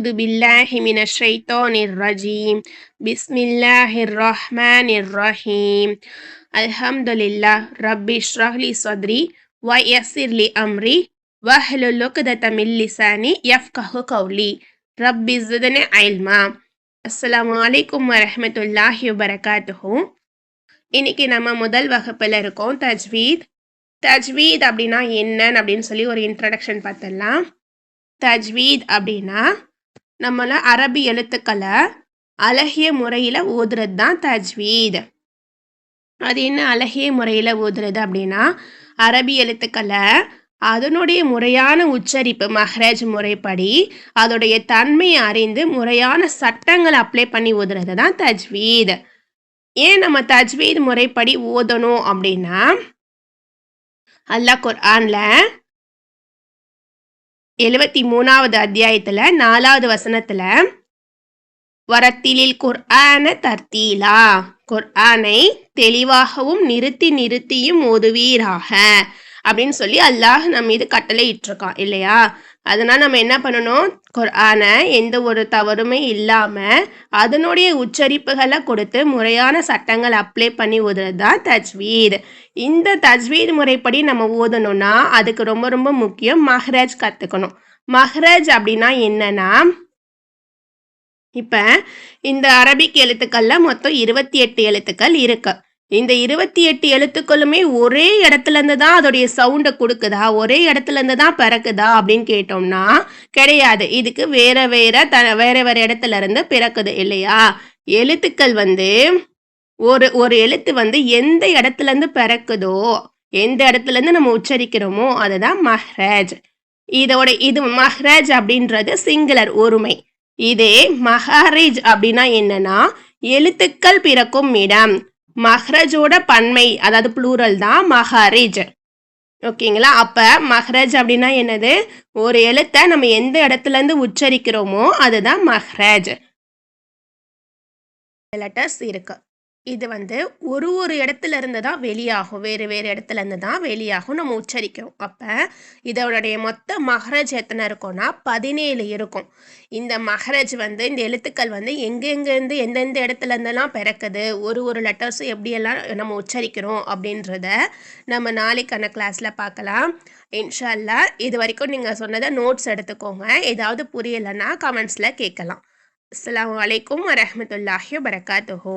أعوذ بالله من الشيطان الرجيم بسم الله الرحمن الرحيم الحمد لله رب اشرح لي صدري ويسر لي أمري واحلل عقدة من لساني يفقه قولي رب زدني علما அஸ்ஸலாமு அலைக்கும் வரஹமத்துல்லாஹி வபரகாத்துஹு இன்னைக்கு நம்ம முதல் வகுப்பில் இருக்கோம் தஜ்வீத் தஜ்வீத் அப்படின்னா என்னன்னு அப்படின்னு சொல்லி ஒரு இன்ட்ரடக்ஷன் பார்த்துடலாம் தஜ்வீத் அப்படின்னா நம்மள அரபி எழுத்துக்களை அழகிய முறையில் ஓதுறது தான் தஜ்வீத் அது என்ன அழகிய முறையில் ஓதுறது அப்படின்னா அரபி எழுத்துக்களை அதனுடைய முறையான உச்சரிப்பு மஹ்ரஜ் முறைப்படி அதோடைய தன்மையை அறிந்து முறையான சட்டங்களை அப்ளை பண்ணி ஓதுறது தான் தஜ்வீத் ஏன் நம்ம தஜ்வீத் முறைப்படி ஓதணும் அப்படின்னா அல்லாஹ் குர்ஆனில் எழுபத்தி மூணாவது அத்தியாயத்துல நாலாவது வசனத்துல வரத்திலில் குர்ஆன தர்த்தீலா. குர்ஆனை தெளிவாகவும் நிறுத்தி நிறுத்தியும் ஓதுவீராக. அப்படின்னு சொல்லி அல்லாஹ் நம்ம மீது கட்டளை இட்டிருக்கான் இல்லையா? அதனால் நம்ம என்ன பண்ணணும்? குர்ஆனை எந்த ஒரு தவறுமே இல்லாமல் அதனுடைய உச்சரிப்புகளை கொடுத்து முறையான சட்டங்கள் அப்ளை பண்ணி ஓதுறது தான் தஜ்வீத் இந்த தஜ்வீத் முறைப்படி நம்ம ஓதணும்னா அதுக்கு ரொம்ப ரொம்ப முக்கியம் மஹ்ராஜ் கற்றுக்கணும் மஹ்ராஜ் அப்படின்னா என்னன்னா இப்போ இந்த அரபிக் எழுத்துக்களில் மொத்தம் இருபத்தி எட்டு எழுத்துக்கள் இருக்குது இந்த இருபத்தி எட்டு எழுத்துக்களுமே ஒரே இடத்துலேருந்து தான் அதோடைய சவுண்டை கொடுக்குதா? ஒரே இடத்துலேருந்து தான் பிறக்குதா? அப்படின்னு கேட்டோம்னா கிடையாது. இதுக்கு வேற வேற த வேற வேற இடத்துல இருந்து பிறக்குது இல்லையா? எழுத்துக்கள் வந்து ஒரு ஒரு எழுத்து வந்து எந்த இடத்துலேருந்து பிறக்குதோ எந்த இடத்துலேருந்து நம்ம உச்சரிக்கிறோமோ அதுதான் மஹ்ராஜ். இதோட இது மஹ்ராஜ் அப்படின்றது சிங்குலர் ஒருமை. இதே மஹாரிஜ் அப்படின்னா என்னன்னா எழுத்துக்கள் பிறக்கும் இடம். மஹ்ரஜோட பன்மை அதாவது ப்ளூரல் தான் மஹாரிஜ். ஓகேங்களா? அப்போ மஹ்ரஜ் அப்படின்னா என்னது? ஒரு எழுத்தை நம்ம எந்த இடத்துல இருந்து உச்சரிக்கிறோமோ அதுதான் மஹ்ரஜ். லெட்டர்ஸ் இருக்குது இது வந்து ஒரு ஒரு இடத்துல இருந்து தான் வெளியாகும். வேறு வேறு இடத்துல இருந்து தான் வெளியாகும். நம்ம உச்சரிக்கிறோம். அப்போ இதோடைய மொத்த மஹரஜ் எத்தனை இருக்கும்னா பதினேழு இருக்கும். இந்த மஹரஜ் வந்து இந்த எழுத்துக்கள் வந்து எங்கெங்கேருந்து எந்தெந்த இடத்துல இருந்தெல்லாம் பிறக்குது ஒரு ஒரு லெட்டர்ஸும் எப்படியெல்லாம் நம்ம உச்சரிக்கிறோம் அப்படின்றத நம்ம நாளைக்கான கிளாஸில் பார்க்கலாம். இன்ஷால்லா இது வரைக்கும் நீங்கள் சொன்னதை நோட்ஸ் எடுத்துக்கோங்க. ஏதாவது புரியலைன்னா கமெண்ட்ஸில் கேட்கலாம். அஸ்லாம் வலைக்கம் வரமத்துல்லாஹி வரகாத்துஹோ